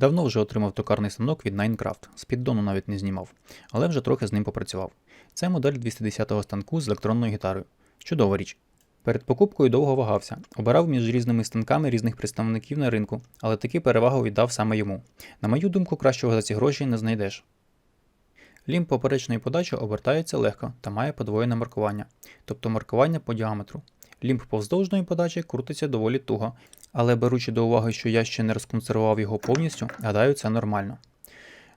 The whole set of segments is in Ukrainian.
Давно вже отримав токарний станок від Ninecraft, з піддону навіть не знімав, але вже трохи з ним попрацював. Це модель 210-го станку з електронною гітарою. Чудова річ. Перед покупкою довго вагався, обирав між різними станками різних представників на ринку, але таки перевагу віддав саме йому. На мою думку, кращого за ці гроші не знайдеш. Лімб поперечної подачі обертається легко та має подвоєне маркування, тобто маркування по діаметру. Лімб повздовжної подачі крутиться доволі туго, але беручи до уваги, що я ще не розконсервував його повністю, гадаю, це нормально.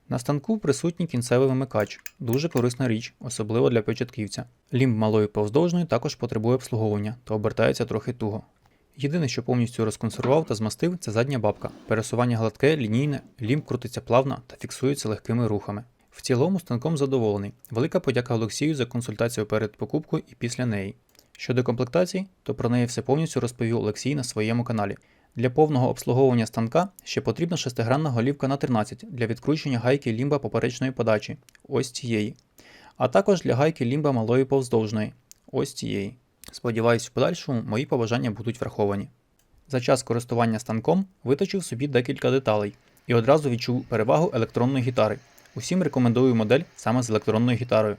На станку присутній кінцевий вимикач, дуже корисна річ, особливо для початківця. Лімб малої повздовжної також потребує обслуговування та обертається трохи туго. Єдине, що повністю розконсервував та змастив, це задня бабка. Пересування гладке, лінійне, лімб крутиться плавно та фіксується легкими рухами. В цілому станком задоволений. Велика подяка Олексію за консультацію перед покупкою і після неї. Щодо комплектації, то про неї все повністю розповів Олексій на своєму каналі. Для повного обслуговування станка ще потрібна шестигранна голівка на 13 для відкручення гайки лімба поперечної подачі, ось цієї, а також для гайки лімба малої повздовжної, ось цієї. Сподіваюсь, в подальшому мої побажання будуть враховані. За час користування станком виточив собі декілька деталей і одразу відчув перевагу електронної гітари. Усім рекомендую модель саме з електронною гітарою.